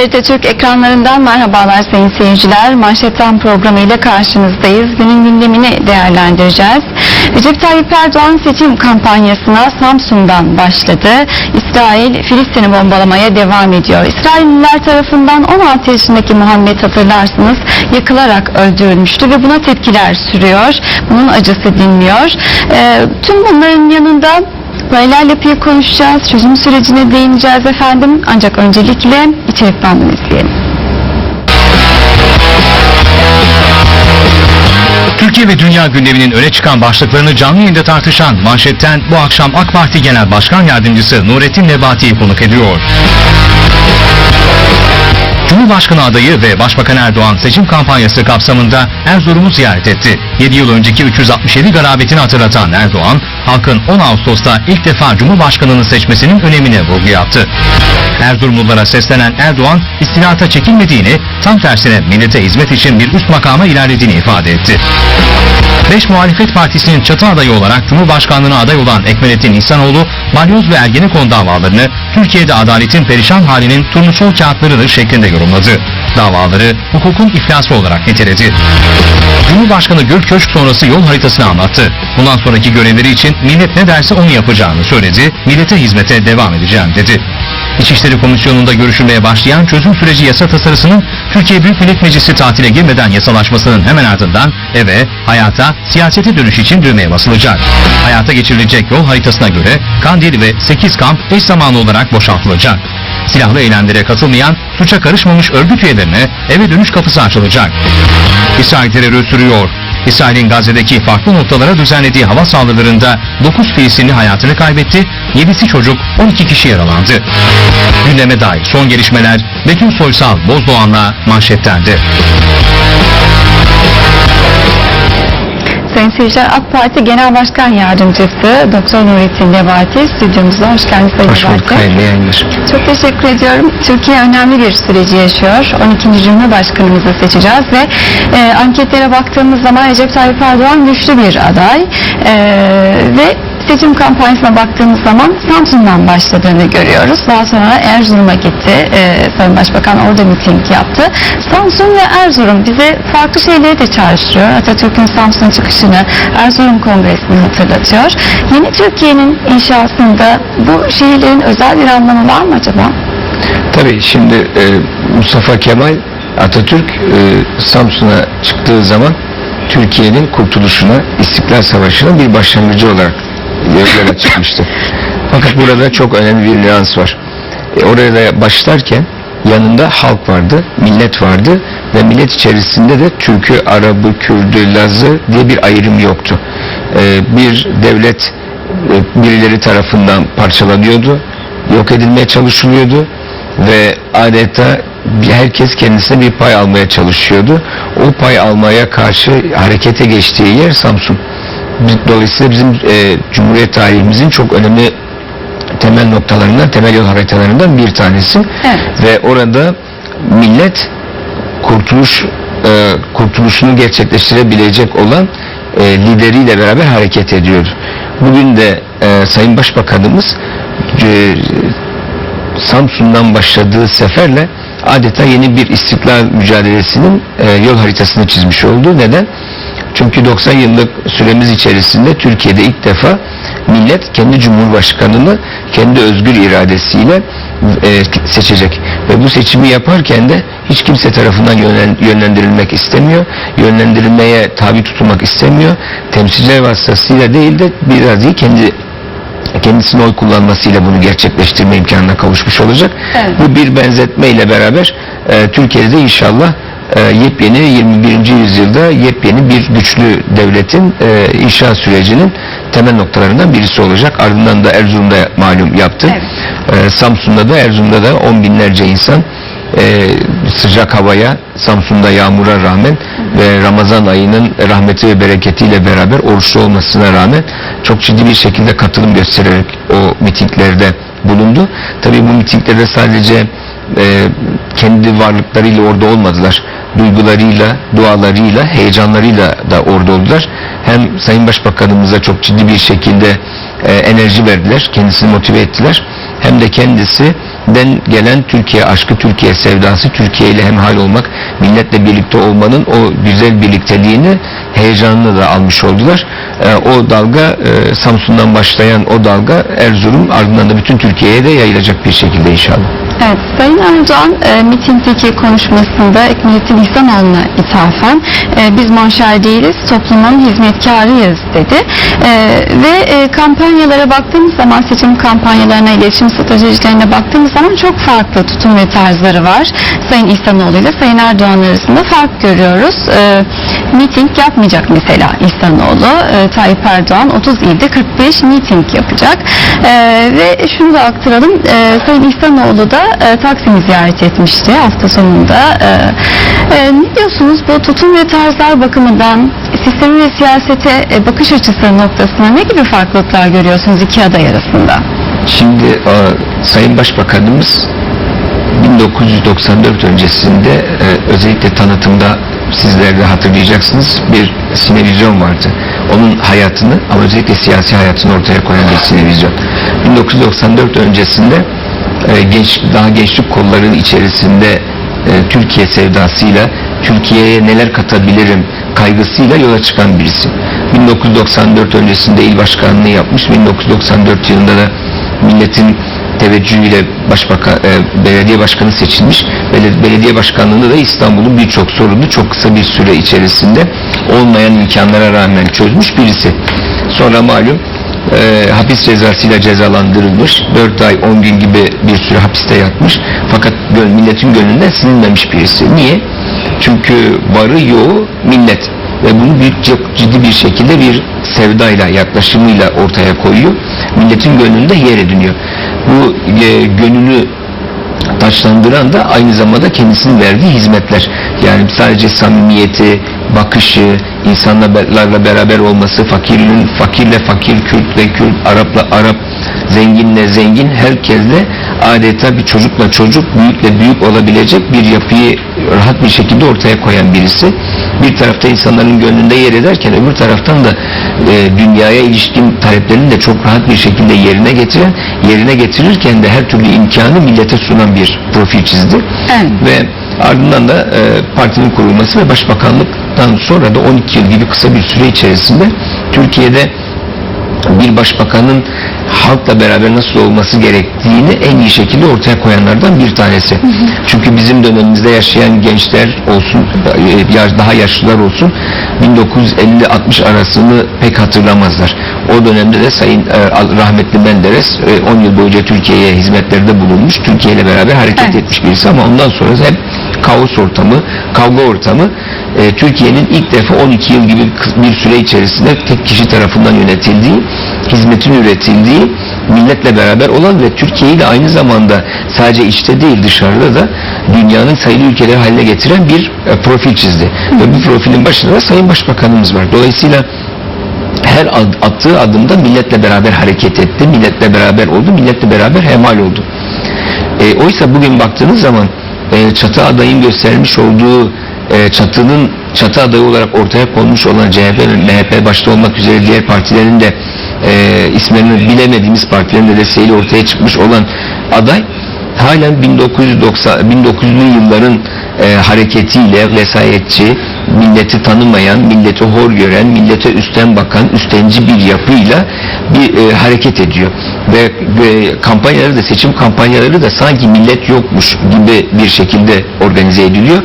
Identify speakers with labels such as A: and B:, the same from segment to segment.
A: TRT Türk ekranlarından merhabalar sayın seyirciler. Manşetten programıyla karşınızdayız. Günün gündemini değerlendireceğiz. Recep Tayyip Erdoğan seçim kampanyasına Samsun'dan başladı. İsrail Filistin'i bombalamaya devam ediyor. İsrailliler tarafından 16 yaşındaki Muhammed hatırlarsınız yakılarak öldürülmüştü ve buna tepkiler sürüyor. Bunun acısı dinmiyor. Ee, tüm bunların yanında Paralel yapıyı konuşacağız, çözüm sürecine değineceğiz efendim. Ancak öncelikle içerik bandını izleyelim.
B: Türkiye ve dünya gündeminin öne çıkan başlıklarını canlı yayında tartışan manşetten bu akşam AK Parti Genel Başkan Yardımcısı Nurettin Nebati'yi konuk ediyor. Cumhurbaşkanı adayı ve Başbakan Erdoğan seçim kampanyası kapsamında Erzurum'u ziyaret etti. 7 yıl önceki 367 garabetini hatırlatan Erdoğan, halkın 10 Ağustos'ta ilk defa Cumhurbaşkanını seçmesinin önemine vurgu yaptı. Erzurumlulara seslenen Erdoğan, istilata çekilmediğini, tam tersine millete hizmet için bir üst makama ilerlediğini ifade etti. Beş muhalefet partisinin çatı adayı olarak Cumhurbaşkanlığına aday olan Ekmelettin İhsanoğlu, Balyoz ve Ergenekon davalarını Türkiye'de adaletin perişan halinin turnusol kağıtlarıdır şeklinde yorumladı. Davaları hukukun iflası olarak niteledi. Cumhurbaşkanı Gül Köşk sonrası yol haritasını anlattı. Bundan sonraki görevleri için millet ne derse onu yapacağını söyledi, millete hizmete devam edeceğim dedi. İçişleri Komisyonu'nda görüşülmeye başlayan çözüm süreci yasa tasarısının Türkiye Büyük Millet Meclisi tatile girmeden yasalaşmasının hemen ardından eve, hayata, siyasete dönüş için düğmeye basılacak. Hayata geçirilecek yol haritasına göre Kandil ve 8 kamp eş zamanlı olarak boşaltılacak. Silahlı eylemlere katılmayan, suça karışmamış örgüt üyelerine eve dönüş kapısı açılacak. İsrail terörü sürüyor. İsrail'in Gazze'deki farklı noktalara düzenlediği hava saldırılarında 9 Filistinli hayatını kaybetti, 7'si çocuk, 12 kişi yaralandı. Gündeme dair son gelişmeler Betül Soysal Bozdoğan'la manşettende.
A: Sayın seyirciler AK Parti Genel Başkan Yardımcısı Doktor Nurettin Nebati stüdyomuzda hoş geldiniz Sayın
C: Hoş bulduk. Hayırlı yayınlar.
A: Çok teşekkür ediyorum. Türkiye önemli bir süreci yaşıyor. 12. Cumhurbaşkanımızı seçeceğiz ve e, anketlere baktığımız zaman Recep Tayyip Erdoğan güçlü bir aday E, ve seçim kampanyasına baktığımız zaman Samsun'dan başladığını görüyoruz. Daha sonra Erzurum'a gitti. E, Sayın Başbakan orada miting yaptı. Samsun ve Erzurum bize farklı şeyleri de çağrıştırıyor. Atatürk'ün Samsun çıkışını, Erzurum Kongresi'ni hatırlatıyor. Yeni Türkiye'nin inşasında bu şehirlerin özel bir anlamı var mı acaba?
C: Tabii şimdi e, Mustafa Kemal Atatürk e, Samsun'a çıktığı zaman Türkiye'nin kurtuluşuna, İstiklal Savaşı'nın bir başlangıcı olarak yola çıkmıştı. Fakat burada çok önemli bir nüans var. E, oraya başlarken yanında halk vardı, millet vardı ve millet içerisinde de Türk'ü, Arap'ı, Kürd'ü, Laz'ı diye bir ayrım yoktu. E, bir devlet e, birileri tarafından parçalanıyordu, yok edilmeye çalışılıyordu ve adeta herkes kendisine bir pay almaya çalışıyordu. O pay almaya karşı harekete geçtiği yer Samsun. Dolayısıyla bizim e, Cumhuriyet tarihimizin çok önemli temel noktalarından, temel yol haritalarından bir tanesi.
A: Evet.
C: Ve orada millet kurtuluş e, kurtuluşunu gerçekleştirebilecek olan e, lideriyle beraber hareket ediyordu. Bugün de e, Sayın Başbakanımız e, Samsun'dan başladığı seferle adeta yeni bir istiklal mücadelesinin e, yol haritasını çizmiş oldu. Neden? Çünkü 90 yıllık süremiz içerisinde Türkiye'de ilk defa millet kendi cumhurbaşkanını kendi özgür iradesiyle e, seçecek. Ve bu seçimi yaparken de hiç kimse tarafından yönlen- yönlendirilmek istemiyor. Yönlendirilmeye tabi tutulmak istemiyor. Temsilciler vasıtasıyla değil de biraz değil kendi kendisinin oy kullanmasıyla bunu gerçekleştirme imkanına kavuşmuş olacak.
A: Evet.
C: Bu bir benzetme ile beraber e, Türkiye'de de inşallah yepyeni 21. yüzyılda yepyeni bir güçlü devletin e, inşa sürecinin temel noktalarından birisi olacak. Ardından da Erzurum'da malum yaptı. E, Samsun'da da Erzurum'da da on binlerce insan e, sıcak havaya, Samsun'da yağmura rağmen ve Ramazan ayının rahmeti ve bereketiyle beraber oruçlu olmasına rağmen çok ciddi bir şekilde katılım göstererek o mitinglerde bulundu. Tabii bu mitinglerde sadece e, kendi varlıklarıyla orada olmadılar. Duygularıyla, dualarıyla, heyecanlarıyla da orada oldular. Hem Sayın Başbakanımıza çok ciddi bir şekilde e, enerji verdiler, kendisini motive ettiler. Hem de kendisi den gelen Türkiye aşkı, Türkiye sevdası, Türkiye ile hemhal olmak, milletle birlikte olmanın o güzel birlikteliğini, heyecanını da almış oldular. E, o dalga e, Samsun'dan başlayan o dalga Erzurum ardından da bütün Türkiye'ye de yayılacak bir şekilde inşallah.
A: Evet, Sayın Erdoğan e, mitingdeki konuşmasında Ekmelettin İhsanoğlu'na ithafen e, biz manşer değiliz, toplumun hizmetkarıyız dedi. E, ve e, kampanyalara baktığımız zaman, seçim kampanyalarına, iletişim stratejilerine baktığımız zaman çok farklı tutum ve tarzları var. Sayın İhsanoğlu ile Sayın Erdoğan arasında fark görüyoruz. E, miting yapmayacak mesela İhsanoğlu. E, Tayyip Erdoğan 30 ilde 45 miting yapacak. E, ve şunu da aktaralım. E, Sayın İhsanoğlu da e, Taksim'i ziyaret etmişti hafta sonunda. E, e, ne diyorsunuz bu tutum ve tarzlar bakımından sistemi ve siyasete e, bakış açısı noktasında ne gibi farklılıklar görüyorsunuz iki aday arasında?
C: Şimdi e, Sayın Başbakanımız 1994 öncesinde e, özellikle tanıtımda sizler de hatırlayacaksınız bir sinevizyon vardı. Onun hayatını ama özellikle siyasi hayatını ortaya koyan bir sinevizyon. 1994 öncesinde e, genç daha gençlik kollarının içerisinde e, Türkiye sevdasıyla Türkiye'ye neler katabilirim kaygısıyla yola çıkan birisi. 1994 öncesinde il başkanlığı yapmış. 1994 yılında da milletin teveccühüyle başbakan, e, belediye başkanı seçilmiş. Bel- belediye başkanlığında da İstanbul'un birçok sorunu çok kısa bir süre içerisinde olmayan imkanlara rağmen çözmüş birisi. Sonra malum e, hapis cezasıyla cezalandırılmış. 4 ay 10 gün gibi bir süre hapiste yatmış. Fakat milletin gönlünden silinmemiş birisi. Niye? Çünkü varı yoğu millet ve bunu büyük çok ciddi bir şekilde bir sevdayla yaklaşımıyla ortaya koyuyor. Milletin gönlünde yer ediniyor. Bu e, gönlünü taçlandıran da aynı zamanda kendisinin verdiği hizmetler. Yani sadece samimiyeti, bakışı, insanlarla beraber olması, fakirinin fakirle fakir, Kürtle Kürt, Arapla Arap, zenginle zengin, herkesle adeta bir çocukla çocuk, büyükle büyük olabilecek bir yapıyı rahat bir şekilde ortaya koyan birisi. Bir tarafta insanların gönlünde yer ederken öbür taraftan da e, dünyaya ilişkin taleplerini de çok rahat bir şekilde yerine getiren, yerine getirirken de her türlü imkanı millete sunan bir profil çizdi.
A: Evet.
C: Ve ardından da e, partinin kurulması ve başbakanlıktan sonra da 12 yıl gibi kısa bir süre içerisinde Türkiye'de bir başbakanın halkla beraber nasıl olması gerektiğini en iyi şekilde ortaya koyanlardan bir tanesi. Çünkü bizim dönemimizde yaşayan gençler olsun, e, daha yaşlılar olsun 1950-60 arasını pek hatırlamazlar. O dönemde de Sayın e, rahmetli Menderes e, 10 yıl boyunca Türkiye'ye hizmetlerde bulunmuş, Türkiye ile beraber hareket
A: Evet.
C: etmiş birisi ama ondan sonra hep kaos ortamı, kavga ortamı e, Türkiye'nin ilk defa 12 yıl gibi bir süre içerisinde tek kişi tarafından yönetildiği, hizmetin üretildiği, milletle beraber olan ve Türkiye'yi de aynı zamanda sadece içte değil dışarıda da dünyanın sayılı ülkeleri haline getiren bir e, profil çizdi. Ve bu profilin başında da Sayın Başbakanımız var. Dolayısıyla her attığı adımda milletle beraber hareket etti, milletle beraber oldu, milletle beraber hemal oldu. E, oysa bugün baktığınız zaman e, çatı adayın göstermiş olduğu e, çatının çatı adayı olarak ortaya konmuş olan CHP ve MHP başta olmak üzere diğer partilerin de e, isimlerini bilemediğimiz partilerin de desteğiyle ortaya çıkmış olan aday halen 1990 1900'lü yılların e, hareketiyle vesayetçi, milleti tanımayan, milleti hor gören, millete üstten bakan, üstenci bir yapıyla bir e, hareket ediyor. Ve e, kampanyaları da seçim kampanyaları da sanki millet yokmuş gibi bir şekilde organize ediliyor.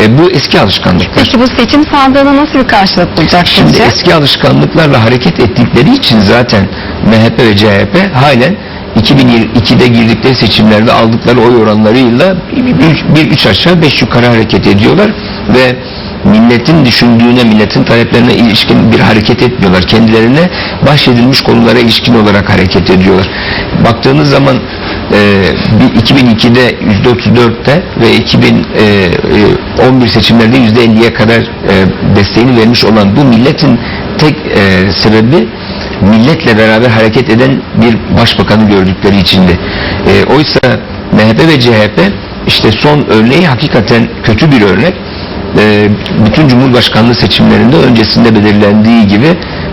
C: E, bu eski alışkanlıklar.
A: Peki bu seçim sandığına nasıl bir karşılık bulacak
C: Şimdi
A: sizce?
C: eski alışkanlıklarla hareket ettikleri için zaten MHP ve CHP halen 2002'de girdikleri seçimlerde aldıkları oy oranlarıyla bir, bir üç aşağı beş yukarı hareket ediyorlar ve milletin düşündüğüne, milletin taleplerine ilişkin bir hareket etmiyorlar. Kendilerine bahşedilmiş konulara ilişkin olarak hareket ediyorlar. Baktığınız zaman e, bir 2002'de %34'te ve 2011 seçimlerde %50'ye kadar e, desteğini vermiş olan bu milletin tek e, sebebi milletle beraber hareket eden bir başbakanı gördükleri içindi. E, oysa MHP ve CHP işte son örneği hakikaten kötü bir örnek. E, bütün Cumhurbaşkanlığı seçimlerinde öncesinde belirlendiği gibi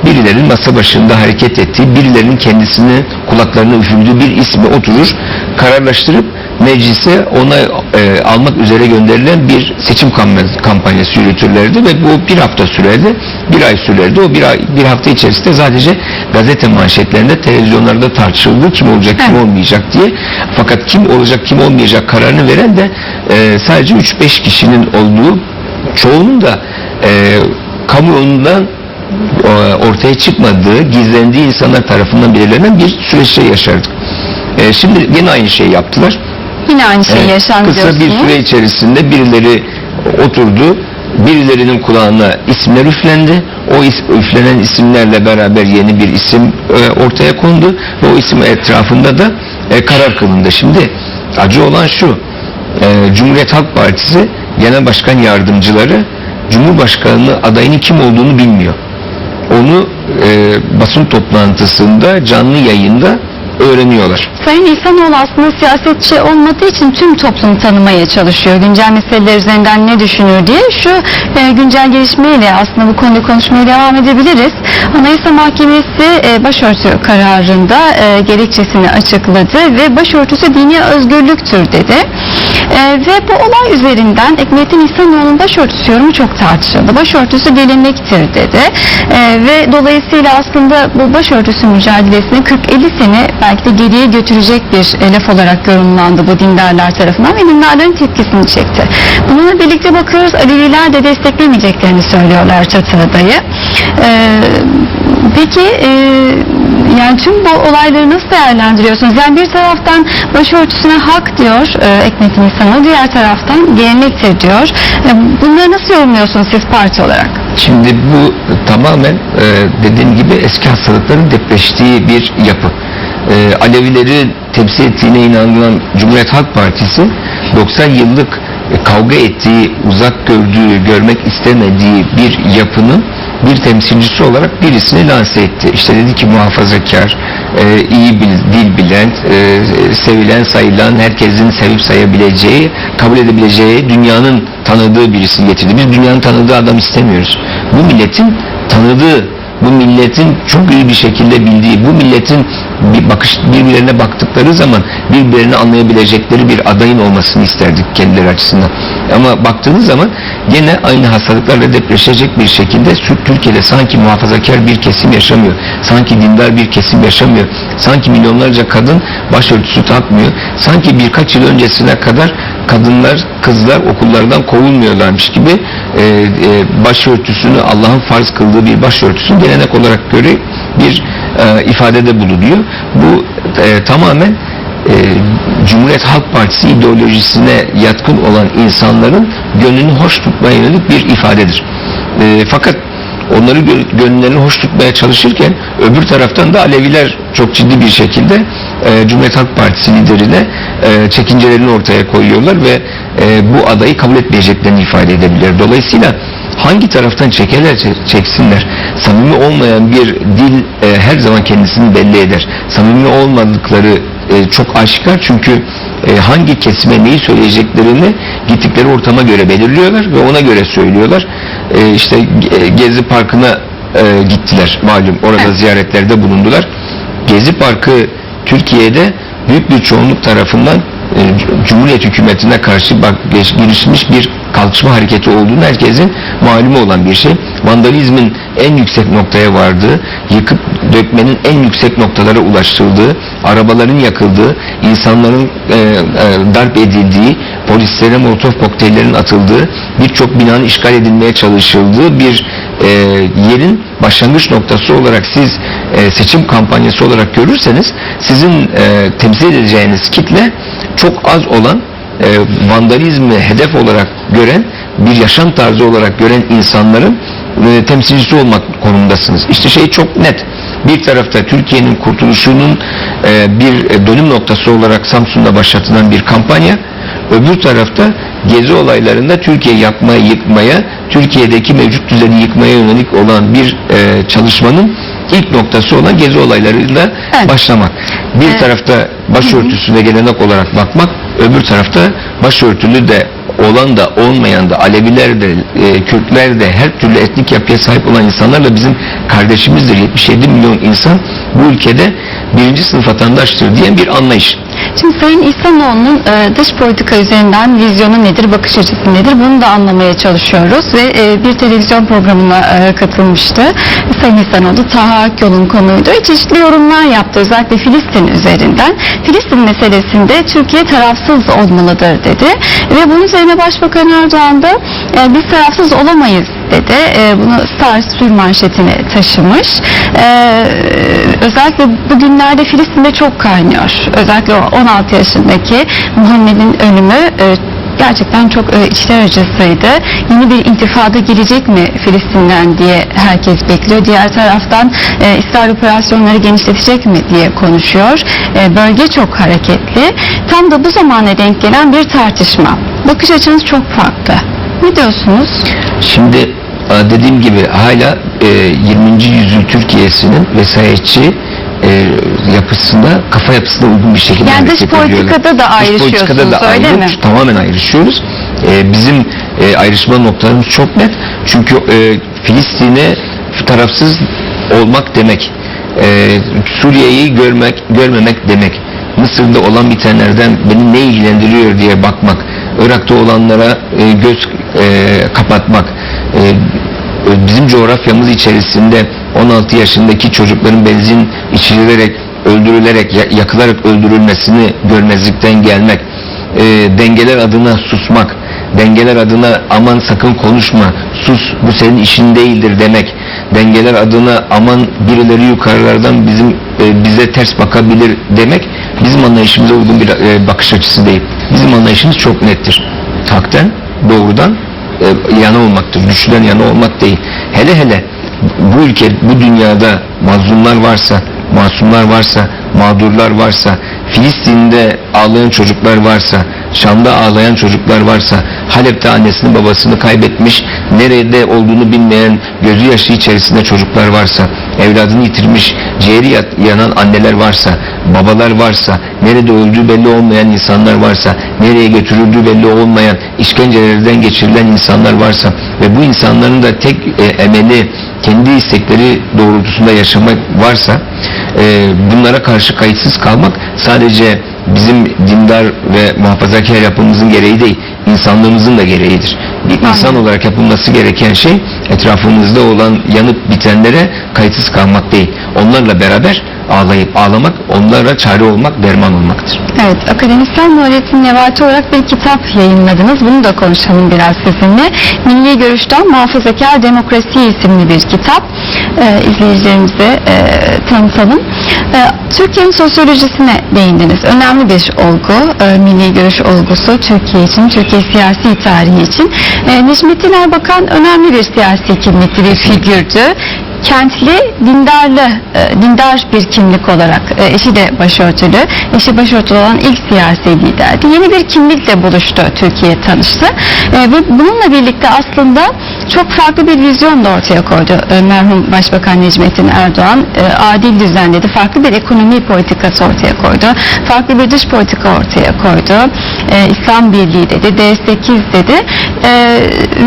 C: birilerinin masa başında hareket ettiği, birilerinin kendisini kulaklarına üfürdüğü bir ismi oturur, kararlaştırıp meclise ona e, almak üzere gönderilen bir seçim kamp- kampanyası yürütürlerdi ve bu bir hafta sürerdi, bir ay sürerdi. O bir, ay, bir hafta içerisinde sadece gazete manşetlerinde, televizyonlarda tartışıldı kim olacak, kim
A: Evet.
C: olmayacak diye. Fakat kim olacak, kim olmayacak kararını veren de e, sadece 3-5 kişinin olduğu, çoğunun da e, kamuoyundan e, ortaya çıkmadığı, gizlendiği insanlar tarafından belirlenen bir süreçte yaşardık. E, şimdi yine aynı şeyi yaptılar.
A: Yine aynı şey
C: Evet,
A: yaşandı
C: Kısa bir süre içerisinde birileri oturdu. Birilerinin kulağına isimler üflendi. O is- üflenen isimlerle beraber yeni bir isim e, ortaya kondu ve o isim etrafında da e, karar kılındı. Şimdi acı olan şu. e, Cumhuriyet Halk Partisi Genel Başkan Yardımcıları Cumhurbaşkanı adayının kim olduğunu bilmiyor. Onu e, basın toplantısında canlı yayında öğreniyorlar.
A: Sayın İhsanoğlu aslında siyasetçi olmadığı için tüm toplumu tanımaya çalışıyor. Güncel meseleler üzerinden ne düşünür diye. Şu e, güncel gelişmeyle aslında bu konuda konuşmaya devam edebiliriz. Anayasa Mahkemesi e, başörtü kararında e, gerekçesini açıkladı ve başörtüsü dini özgürlüktür dedi. E, ve bu olay üzerinden Ekmettin İhsanoğlu'nun başörtüsü yorumu çok tartışıldı. Başörtüsü gelenektir dedi. E, ve dolayısıyla aslında bu başörtüsü mücadelesini 40-50 sene belki de geriye götürecek bir e, laf olarak yorumlandı bu dindarlar tarafından ve dindarların tepkisini çekti. Bununla birlikte bakıyoruz Aleviler de desteklemeyeceklerini söylüyorlar çatı. E, peki e, yani tüm bu olayları nasıl değerlendiriyorsunuz? Yani bir taraftan başörtüsüne hak diyor e, Ekmetin İhsanoğlu, diğer taraftan gelenektir diyor. E, bunları nasıl yorumluyorsunuz siz parti olarak?
C: Şimdi bu tamamen e, dediğim gibi eski hastalıkların depreştiği bir yapı. E, Alevileri temsil ettiğine inanılan Cumhuriyet Halk Partisi 90 yıllık e, kavga ettiği, uzak gördüğü, görmek istemediği bir yapının bir temsilcisi olarak birisini lanse etti. İşte dedi ki muhafazakar, e, iyi bil, dil bilen, e, sevilen, sayılan, herkesin sevip sayabileceği, kabul edebileceği, dünyanın tanıdığı birisini getirdi. Biz dünyanın tanıdığı adam istemiyoruz. Bu milletin tanıdığı, bu milletin çok iyi bir şekilde bildiği, bu milletin bir bakış birbirlerine baktıkları zaman birbirlerini anlayabilecekleri bir adayın olmasını isterdik kendileri açısından. Ama baktığınız zaman gene aynı hastalıklarla depreşecek bir şekilde Türkiye'de sanki muhafazakar bir kesim yaşamıyor. Sanki dindar bir kesim yaşamıyor. Sanki milyonlarca kadın başörtüsü takmıyor. Sanki birkaç yıl öncesine kadar kadınlar, kızlar okullardan kovulmuyorlarmış gibi e, e, başörtüsünü Allah'ın farz kıldığı bir başörtüsünü gelenek olarak göre bir e, ifadede bulunuyor. Bu e, tamamen e, Cumhuriyet Halk Partisi ideolojisine yatkın olan insanların gönlünü hoş tutmaya yönelik bir ifadedir. E, fakat onları gö- gönüllerini hoş tutmaya çalışırken öbür taraftan da Aleviler çok ciddi bir şekilde e, Cumhuriyet Halk Partisi liderine e, çekincelerini ortaya koyuyorlar ve e, bu adayı kabul etmeyeceklerini ifade edebilirler. Dolayısıyla hangi taraftan çekerler çeksinler samimi olmayan bir dil e, her zaman kendisini belli eder. Samimi olmadıkları e, çok aşikar çünkü e, hangi kesime neyi söyleyeceklerini gittikleri ortama göre belirliyorlar ve ona göre söylüyorlar. E, işte Ge- Gezi Parkı'na e, gittiler malum orada
A: Evet.
C: ziyaretlerde bulundular. Gezi Parkı Türkiye'de büyük bir çoğunluk tarafından e, Cumhuriyet hükümetine karşı bak girişmiş bir kalkışma hareketi olduğunu herkesin malumu olan bir şey. Vandalizmin en yüksek noktaya vardığı, yıkıp dökmenin en yüksek noktalara ulaştırıldığı, arabaların yakıldığı, insanların e, e, darp edildiği, polislere molotof kokteyllerin atıldığı, birçok binanın işgal edilmeye çalışıldığı bir e, yerin başlangıç noktası olarak siz e, seçim kampanyası olarak görürseniz sizin e, temsil edeceğiniz kitle çok az olan e, vandalizmi hedef olarak gören bir yaşam tarzı olarak gören insanların e, temsilcisi olmak konumundasınız. İşte şey çok net. Bir tarafta Türkiye'nin kurtuluşunun e, bir e, dönüm noktası olarak Samsun'da başlatılan bir kampanya. Öbür tarafta gezi olaylarında Türkiye yapmaya, yıkmaya, Türkiye'deki mevcut düzeni yıkmaya yönelik olan bir e, çalışmanın ilk noktası olan gezi olaylarıyla
A: Evet.
C: başlamak. Bir
A: Evet.
C: tarafta başörtüsüne gelenek olarak bakmak, öbür tarafta başörtülü de olan da olmayan da Aleviler de e, Kürtler de her türlü etnik yapıya sahip olan insanlarla bizim kardeşimizdir. 77 milyon insan bu ülkede birinci sınıf vatandaştır diyen bir anlayış.
A: Şimdi Sayın İhsanoğlu'nun e, dış politika üzerinden vizyonu nedir, bakış açısı nedir bunu da anlamaya çalışıyoruz ve e, bir televizyon programına e, katılmıştı. Sayın İhsanoğlu Taha Akyol'un konuydu. ve Çeşitli yorumlar yaptı özellikle Filistin üzerinden. Filistin meselesinde Türkiye tarafsız olmalıdır dedi ve bunun üzerine Başbakan Erdoğan da e, biz tarafsız olamayız dedi. E, bunu Star Sür manşetine taşımış. E, özellikle bugünlerde Filistin'de çok kaynıyor. Özellikle o 16 yaşındaki Muhammed'in ölümü e, gerçekten çok e, içler acısıydı. Yeni bir intifada gelecek mi Filistin'den diye herkes bekliyor. Diğer taraftan e, İsrail operasyonları genişletecek mi diye konuşuyor. E, bölge çok hareketli. Tam da bu zamana denk gelen bir tartışma. Bakış açınız çok farklı. Ne diyorsunuz?
C: Şimdi e, dediğim gibi hala e, 20. yüzyıl Türkiye'sinin vesayetçi e, yapısında kafa yapısına uygun bir şekilde
A: Yani dış
C: hareket ediyorlar.
A: politikada da
C: Dış politikada
A: ayrışıyorsunuz,
C: da
A: öyle
C: ayrı-
A: mi?
C: Tamamen ayrışıyoruz. E, bizim e, ayrışma noktalarımız çok net. Çünkü e, Filistin'e tarafsız olmak demek, e, Suriye'yi görmek, görmemek demek. Mısır'da olan bitenlerden beni ne ilgilendiriyor diye bakmak, Irak'ta olanlara e, göz e, kapatmak, e, bizim coğrafyamız içerisinde 16 yaşındaki çocukların benzin içirilerek, öldürülerek, ya- yakılarak öldürülmesini görmezlikten gelmek, e, dengeler adına susmak, dengeler adına aman sakın konuşma, sus bu senin işin değildir demek, dengeler adına aman birileri yukarılardan bizim e, bize ters bakabilir demek bizim anlayışımıza uygun bir e, bakış açısı değil. Bizim anlayışımız çok nettir. Hakten, doğrudan e, yana olmaktır. Güçlüden yana olmak değil. Hele hele bu ülke, bu dünyada mazlumlar varsa, masumlar varsa, mağdurlar varsa, Filistin'de ağlayan çocuklar varsa, Şam'da ağlayan çocuklar varsa, Halep'te annesini babasını kaybetmiş, nerede olduğunu bilmeyen gözü yaşı içerisinde çocuklar varsa, evladını yitirmiş, ciğeri yanan anneler varsa, babalar varsa, nerede öldüğü belli olmayan insanlar varsa, nereye götürüldüğü belli olmayan işkencelerden geçirilen insanlar varsa ve bu insanların da tek e, emeli kendi istekleri doğrultusunda yaşamak varsa bunlara karşı kayıtsız kalmak sadece bizim dindar ve muhafazakar yapımızın gereği değil, insanlığımızın da gereğidir. Bir insan olarak yapılması gereken şey etrafımızda olan yanıp bitenlere kayıtsız kalmak değil. Onlarla beraber ağlayıp ağlamak, onlara çare olmak, derman olmaktır.
A: Evet, akademisyen Nurettin Nevati olarak bir kitap yayınladınız. Bunu da konuşalım biraz sizinle. Milli Görüş'ten Muhafazakar Demokrasi isimli bir kitap. Ee, izleyicilerimize e, tanıtalım. Ee, Türkiye'nin sosyolojisine değindiniz. Önemli bir olgu, e, milli görüş olgusu Türkiye için, Türkiye siyasi tarihi için. E, Necmettin Erbakan önemli bir siyasi kimlikli bir figürdü kentli dindarlı e, dindar bir kimlik olarak e, eşi de başörtülü. Eşi başörtülü olan ilk siyasi liderdi yeni bir kimlikle buluştu Türkiye tanıştı. E, bununla birlikte aslında çok farklı bir vizyon da ortaya koydu e, merhum Başbakan Necmettin Erdoğan. E, adil düzen dedi farklı bir ekonomi politikası ortaya koydu farklı bir dış politika ortaya koydu E, İslam Birliği dedi D8 dedi E,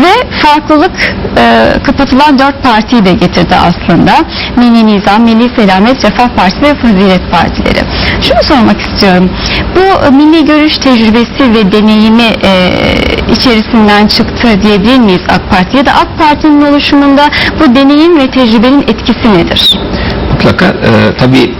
A: ve farklılık e, kapatılan dört partiyi de getirdi aslında. Milli Nizam, Milli Selamet, Refah Partisi ve Fazilet Partileri. Şunu sormak istiyorum. Bu e, milli görüş tecrübesi ve deneyimi e, içerisinden çıktı diyebilir miyiz AK Parti? Ya da AK Parti'nin oluşumunda bu deneyim ve tecrübenin etkisi nedir?
C: Mutlaka e, tabii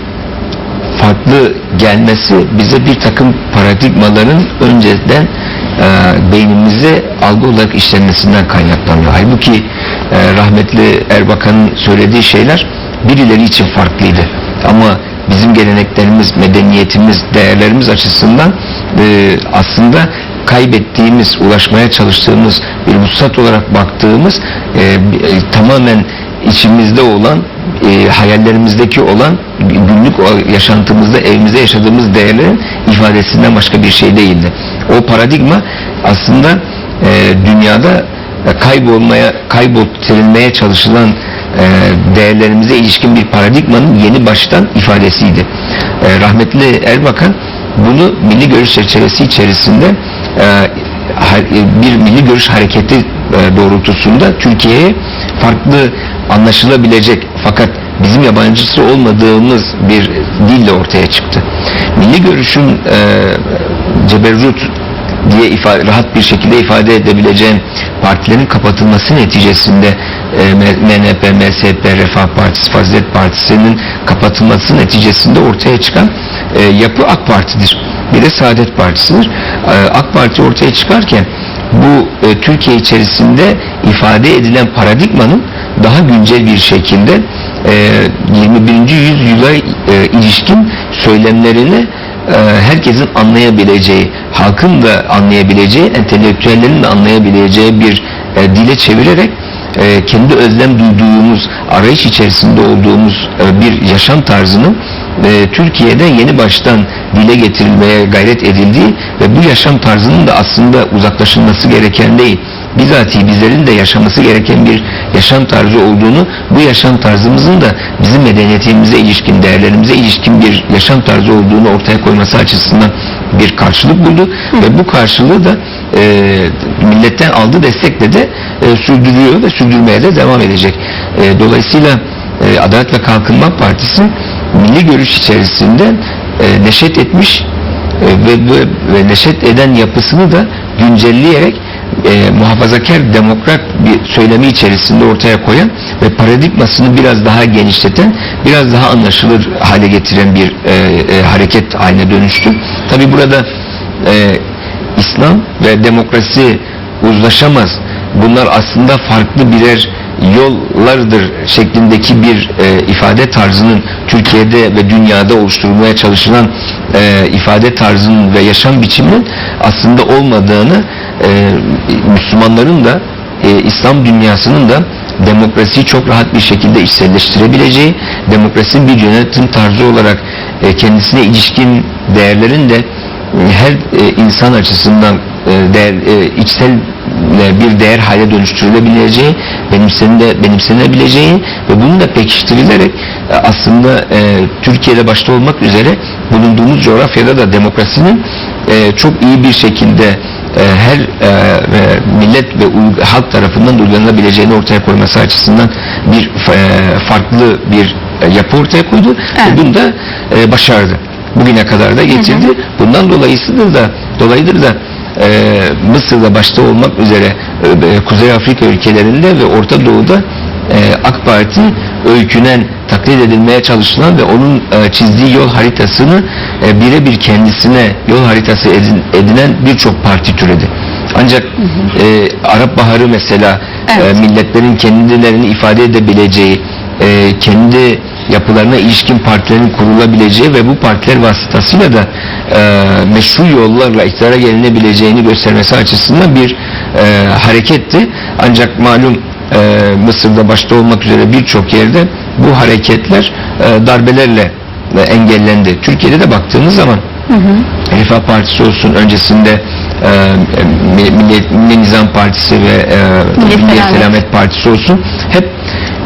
C: farklı gelmesi bize bir takım paradigmaların önceden e, beynimize algı olarak işlenmesinden kaynaklanıyor. Halbuki e, rahmetli Erbakan'ın söylediği şeyler birileri için farklıydı. Ama bizim geleneklerimiz, medeniyetimiz, değerlerimiz açısından e, aslında kaybettiğimiz, ulaşmaya çalıştığımız bir vuslat olarak baktığımız e, e, tamamen içimizde olan e, hayallerimizdeki olan günlük yaşantımızda evimizde yaşadığımız değerlerin ifadesinden başka bir şey değildi. O paradigma aslında e, dünyada e, kaybolmaya, kayboltulmaya çalışılan e, değerlerimize ilişkin bir paradigmanın yeni baştan ifadesiydi. E, rahmetli Erbakan bunu milli görüş çerçevesi içerisinde e, bir milli görüş hareketi e, doğrultusunda Türkiye'ye farklı anlaşılabilecek fakat bizim yabancısı olmadığımız bir dille ortaya çıktı. Milli görüşün e, ceberrut diye ifade, rahat bir şekilde ifade edebileceğim partilerin kapatılması neticesinde e, MNP, MSP, Refah Partisi, Fazilet Partisi'nin kapatılması neticesinde ortaya çıkan e, yapı AK Parti'dir. Bir de Saadet Partisi'dir. E, AK Parti ortaya çıkarken bu e, Türkiye içerisinde ifade edilen paradigmanın daha güncel bir şekilde e, 21. yüzyıla e, ilişkin söylemlerini e, herkesin anlayabileceği, halkın da anlayabileceği, entelektüellerin de anlayabileceği bir e, dile çevirerek e, kendi özlem duyduğumuz, arayış içerisinde olduğumuz bir yaşam tarzının e, Türkiye'de yeni baştan dile getirilmeye gayret edildiği ve bu yaşam tarzının da aslında uzaklaşılması gereken değil, bizatihi bizlerin de yaşaması gereken bir yaşam tarzı olduğunu, bu yaşam tarzımızın da bizim medeniyetimize ilişkin, değerlerimize ilişkin bir yaşam tarzı olduğunu ortaya koyması açısından bir karşılık buldu ve bu karşılığı da e, milletten aldığı destekle de e, sürdürüyor ve sürdürmeye de devam edecek. E, dolayısıyla e, Adalet ve Kalkınma Partisi milli görüş içerisinde e, neşet etmiş e, ve, ve, ve neşet eden yapısını da güncelleyerek e, muhafazakar demokrat bir söylemi içerisinde ortaya koyan ve paradigmasını biraz daha genişleten, biraz daha anlaşılır hale getiren bir e, e, hareket haline dönüştü. Tabi burada e, İslam ve demokrasi uzlaşamaz. Bunlar aslında farklı birer yollardır şeklindeki bir e, ifade tarzının Türkiye'de ve dünyada oluşturulmaya çalışılan e, ifade tarzının ve yaşam biçiminin aslında olmadığını e, Müslümanların da e, İslam dünyasının da demokrasiyi çok rahat bir şekilde içselleştirebileceği, demokrasinin bir yönetim tarzı olarak e, kendisine ilişkin değerlerin de her e, insan açısından e, değer, e, içsel e, bir değer hale dönüştürülebileceği, benimsene, benimsenebileceği ve bunun da pekiştirilerek e, aslında e, Türkiye'de başta olmak üzere bulunduğumuz coğrafyada da demokrasinin e, çok iyi bir şekilde e, her e, millet ve halk tarafından uygulanabileceğini ortaya koyması açısından bir e, farklı bir e, yapı ortaya koydu
A: Evet.
C: ve bunu da e, başardı. Bugüne kadar da getirdi. Bundan dolayısıdır da dolayıdır da e, Mısır'da başta olmak üzere e, e, Kuzey Afrika ülkelerinde ve Orta Doğu'da e, AK Parti öykünen, taklit edilmeye çalışılan ve onun e, çizdiği yol haritasını e, birebir kendisine yol haritası edin- edinen birçok parti türedi. Ancak e, Arap Baharı mesela
A: Evet.
C: e, milletlerin kendilerini ifade edebileceği, e, kendi yapılarına ilişkin partilerin kurulabileceği ve bu partiler vasıtasıyla da e, meşru yollarla iktidara gelinebileceğini göstermesi açısından bir e, hareketti. Ancak malum e, Mısır'da başta olmak üzere birçok yerde bu hareketler e, darbelerle e, engellendi. Türkiye'de de baktığınız zaman Refah Partisi olsun öncesinde e, Milli, Milli- Nizam Partisi ve e,
A: Milli. Selamet
C: Partisi olsun hep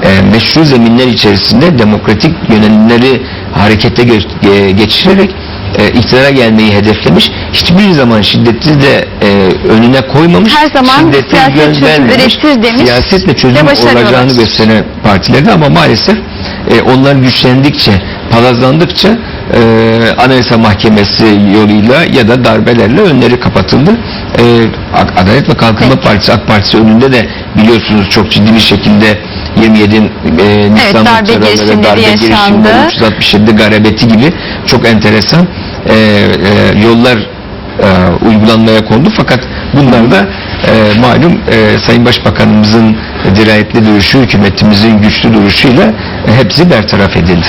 C: e, meşru zeminler içerisinde demokratik yönelimleri harekete ge- ge- geçirerek e, iktidara gelmeyi hedeflemiş. Hiçbir zaman şiddeti de e, önüne koymamış.
A: Her zaman
C: vermemiş.
A: üretir demiş
C: Siyasetle çözüm olacağını gösteren partilerdi ama maalesef e, onlar güçlendikçe, palazlandıkça e, Anayasa Mahkemesi yoluyla ya da darbelerle önleri kapatıldı. E, Adalet ve Kalkınma
A: Peki.
C: Partisi, AK Partisi önünde de biliyorsunuz çok ciddi bir şekilde 27 e, Nisan
A: darbe
C: muhtarları,
A: girişimleri
C: darbe
A: yaşandı.
C: girişimleri, 367 garabeti gibi çok enteresan e, e, yollar e, uygulanmaya kondu fakat bunlar da e, malum e, Sayın Başbakanımızın dirayetli duruşu, hükümetimizin güçlü duruşuyla hepsi bertaraf edildi.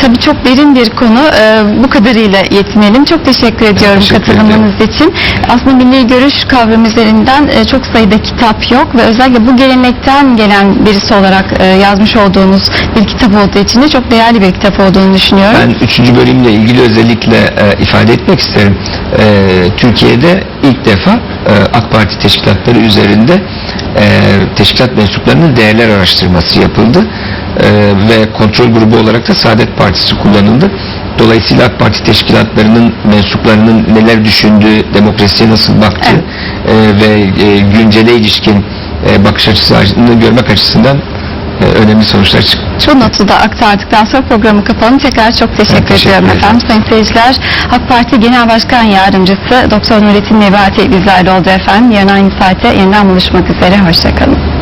A: Tabii çok derin bir konu. Ee, bu kadarıyla yetinelim. Çok teşekkür ediyorum
C: teşekkür
A: katılımınız için. Aslında milli görüş kavramı üzerinden e, çok sayıda kitap yok ve özellikle bu gelenekten gelen birisi olarak e, yazmış olduğunuz bir kitap olduğu için de çok değerli bir kitap olduğunu düşünüyorum.
C: Ben üçüncü bölümle ilgili özellikle e, ifade etmek isterim. E, Türkiye'de ilk defa e, AK Parti teşkilatları üzerinde e, teşkilat mensuplarının değerler araştırması yapıldı. E, ve kontrol grubu olarak da Saadet Partisi kullanıldı. Dolayısıyla AK Parti teşkilatlarının mensuplarının neler düşündüğü, demokrasiye nasıl baktığı
A: Evet.
C: e, ve e, güncele ilişkin e, bakış açısını görmek açısından önemli sonuçlar çıktı.
A: Bu notu da aktardıktan sonra programı kapalım. Tekrar çok teşekkür,
C: teşekkür
A: ediyorum
C: ederim.
A: efendim. Sayın seyirciler, AK Parti Genel Başkan Yardımcısı Doktor Nurettin Nebati bizlerle oldu efendim. Yarın aynı saate yeniden buluşmak üzere. Hoşçakalın.